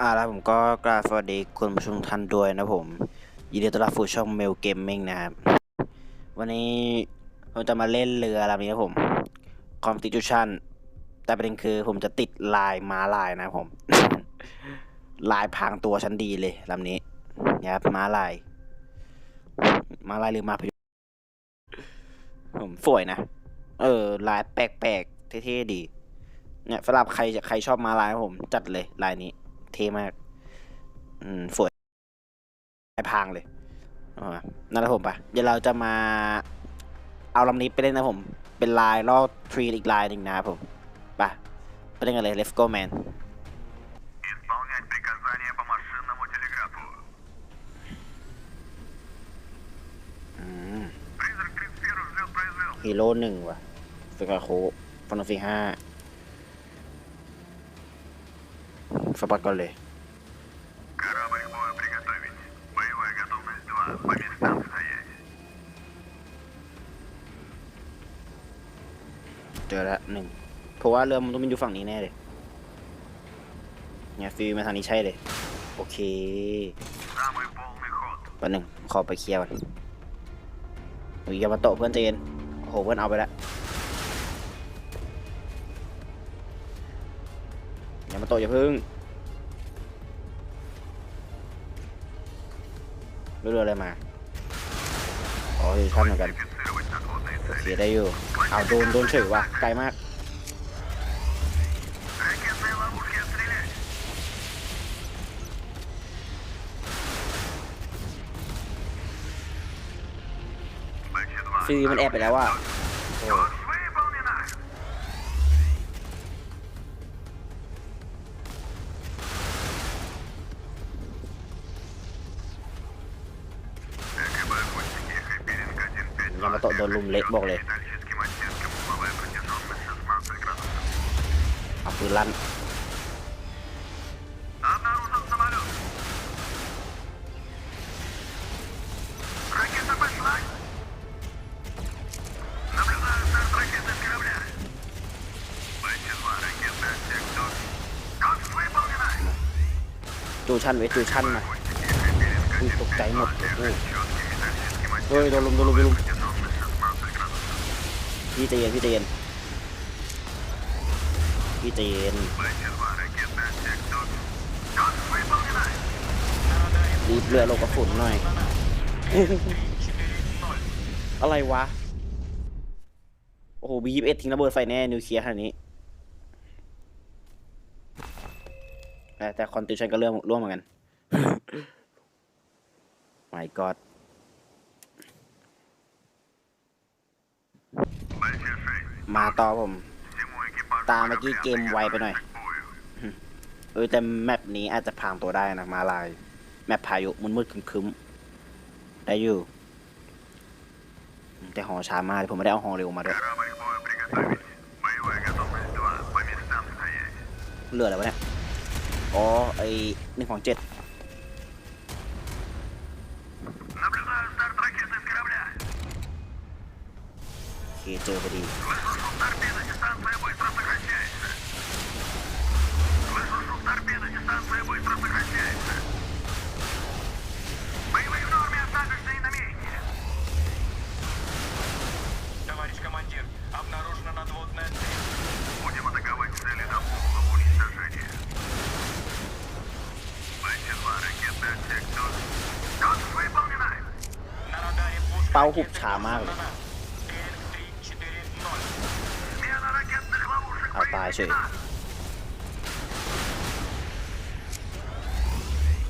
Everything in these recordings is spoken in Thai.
อ่าแล้วผมก็กราบสวัสดีคุณผู้ชมท่านด้วยนะผม ยินดีต้อนรับสู่ช่องเมลเกมมิ่งนะครับ วันนี้ผมจะมาเล่นเรือลำนี้นะผม Competition แต่ประเด็นคือผมจะติดลายม้าลายนะผม ลายพางตัวชั้นดีเลยลำนี้นะครับม้าลายม้าลายหรือม้าพยุผมสวยนะ เออ ลายแปลกๆเท่ๆดี เนี่ยสำหรับใครใครชอบม้าลายนะผม จัดเลยลายนี้ เท่มาก อืมสวยไอพังเลยนั่นแหละผมปะเดี๋ยวเราจะมาเอาลำนี้ไปเล่นนะผม เป็นลายล่อทรีอีกลายหนึ่งนะผมปะไปเล่นกันเลย let's go man ฮีโร่หนึ่งว่ะเฟกาโคฟอนฟีห้า สปอตก่อนเลยเจอแล้วหนึ่งเพราะว่าเรือมันต้องเป็นอยู่ฝั่งนี้แน่เลยเนี่ยฟิวมาทางนี้ใช่เลย โอเคแป๊หนึ่งขอไปเคลียร์ก่อนอุยามาโตเพื่อนเจนโอ้โหเพื่อนเอาไปแล้วยามาโตอย่าพึ่ง ไรืออะไรมาอ๋อ้ยท่านเหมือนกันโอเคได้อยู่เอาโดนโดนเฉยว่ะไกลมากฟีมันแอบไปแล้วว่ะ tội đồ lùng lệ bỏ lệ à vừa lăn chủ săn với này liên tục cháy một rồi đồ lùng đồ lùng đồ พี่เจนพี่เจนพี่เจนรีบเรือลงกระสุนหน่อย อะไรวะ โอ้โหบีเอทิ้งระเบิดไฟแน่ นิวเคลียร์ขนาดนี้ แต่คอนติชันก็เริ่มร่วมเหมือนกัน my god มาต่อผม ตามเมื่อกี้เกมไวไปหน่อย เออแต่แมปนี้อาจจะพังตัวได้นะ มาลาย แมปพายุมืดๆคึมๆ ได้อยู่ แต่หอช้ามากผมไม่ได้เอาหอเร็วมาด้วยเหลือดอะไรวะเนี่ย อ๋อ ไอหนึ่งของเจ็ด радаре пушка. เป้าหุบช้ามากเลย เอาตายเฉย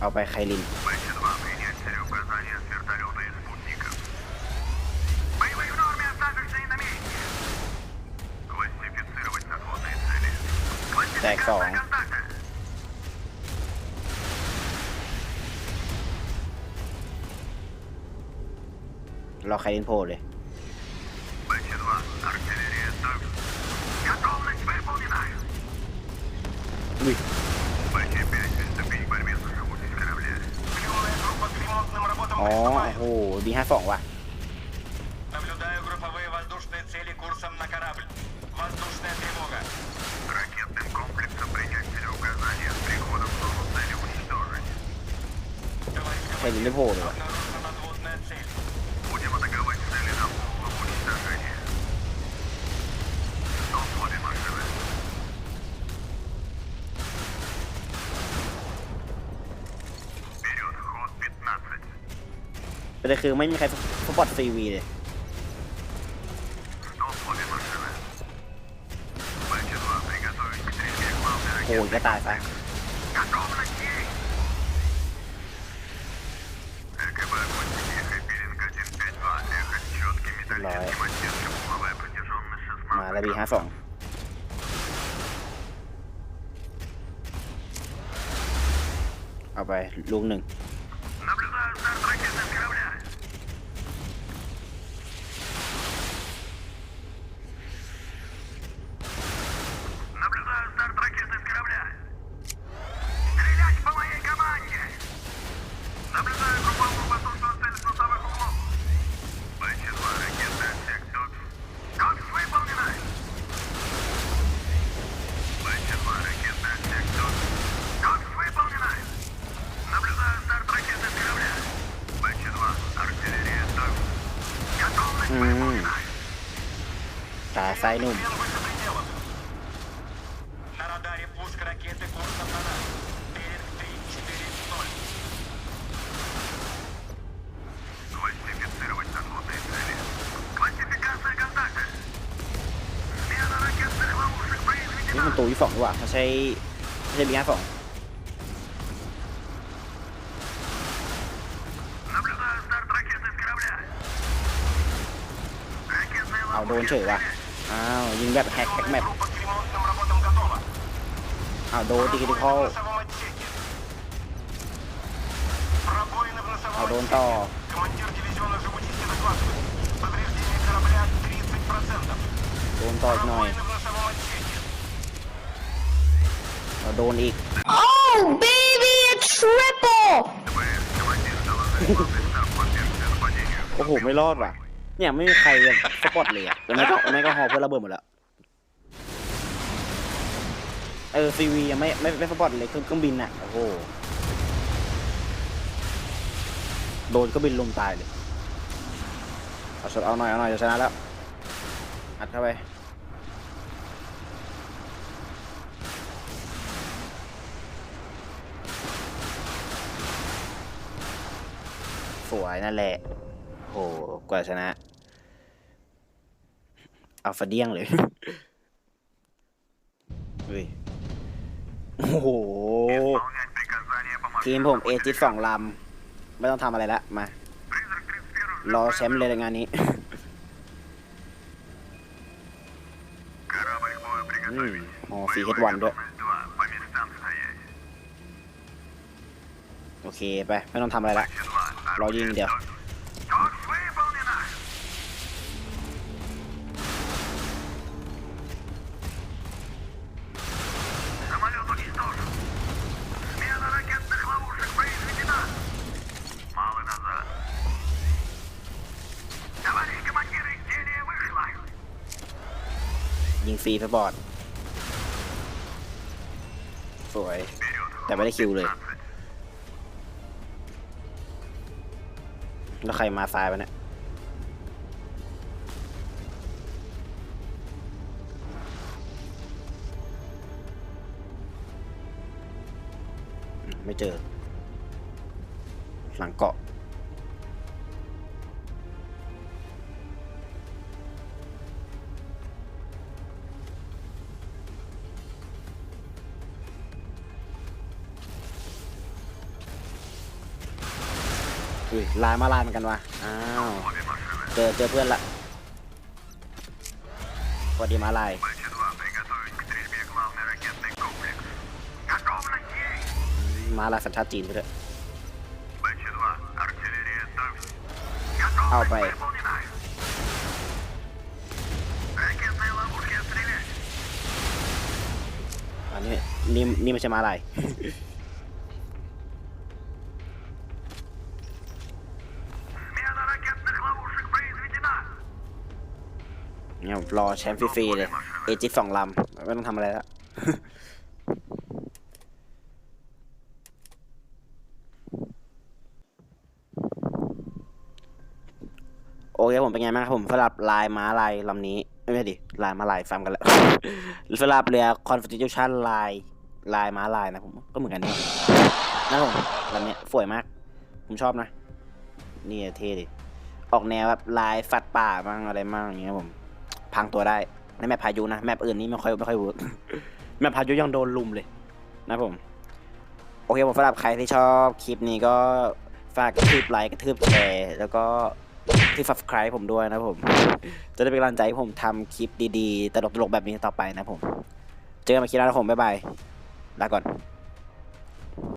เอาไปไคลิน แตกสองรอไคลินโพล่เลย ลุย อ๋อ โอ้โหดีห้าสองว่ะ Наблюдаю групповые воздушные цели курсом на корабль. Воздушная тревога. Ракетным комплексом принятеля указания с приходом в зону цели уничтожить. ใครยิงไม่โผล่เลยวะ Обнаружен แต่คือไม่มีใครสปอตซีวีเลยโอ้ยก็ตายไปร้อยมาแล้วบีห้าสองเอาไปลูกหนึ่ง ตาซ้นุ่ม นี่มันตัวยี่สองดีกว่าเขาใช่ใช่บีอาสองเอาโดนเฉยว่ะ อ้าว ยิงแบบแฮกแฮกแมปอ้าวโดนตีกิติคอลเอาโดนต่อโดนต่ออีกหน่อยเราโดนอีก Oh baby a triple โอ้โห ไม่รอดว่ะ เนี่ยไม่มีใครสปอตเลยอะแล้วไม่ก็ไม่ก็ฮอเพื่อนระเบิดหมดแล้ว เออซีวียังไม่ไม่ไม่สปอตเลยเครื่องเครื่องบินน่ะ โอ้โห โดนเครื่องบินลมตายเลยเอาชดเอาหน่อยเอาหน่อยจะชนะแล้ว อัดเข้าไปสวยนั่นแหละโหกว่าชนะ อัลฟาเดียงเลยเฮ้ยโอ้โห ทีมผมเอจิสองลำ ไม่ต้องทำอะไรละมา รอแชมป์เลยในงานนี้อ๋อฟรีเฮดวันด้วย โอเค ไป ไม่ต้องทำอะไรละ รอยิงเดี๋ยว ซีสปอร์ตสวย แต่ไม่ได้คิวเลย แล้วใครมาซ้ายวะเนี่ยไม่เจอ หลังเกาะ อุ้ยลายมาลายเหมือนกันวะอ้าวเจอเจอเพื่อนละสวัสดีมาลายมาลายสัญชาติจีนไปเลยเอาไปอันนี้นี่นี่ไม่ใช่มาลาย รอแชมป์ฟรีๆเลย เอจิสองลำ ไม่ต้องทำอะไรแล้วโอเคผมเป็นไงบ้างผมสำหรับลายม้าลายลำนี้ ไม่ใช่ดิลายม้าลายซ้ำกันแล้วสำหรับเรือคอนฟิวชั่นลายลายม้าลายนะผมก็เหมือนกันนี่นะผมลำนี้สวยมาก ผมชอบนะ นี่เท่ดิออกแนวแบบลายสัดป่าบ้างอะไรบ้างอย่างเงี้ยผม พังตัวได้ในแมปพายุนะแมปอื่นนี่ไม่ค่อยไม่ค่อยเวิร์กแมปพายุยังโดนลุมเลยนะผม โอเคผมสำหรับใครที่ชอบคลิปนี้ก็ฝากกระทืบไลค์กระทืบแชร์แล้วก็ที่ subscribe ผมด้วยนะผม จะได้เป็นกำลังใจให้ผมทำคลิปดีๆ ตลกๆ แบบนี้ต่อไปนะผม เจอกันใหม่คลิปหน้านะผม บ๊ายบาย ลาก่อน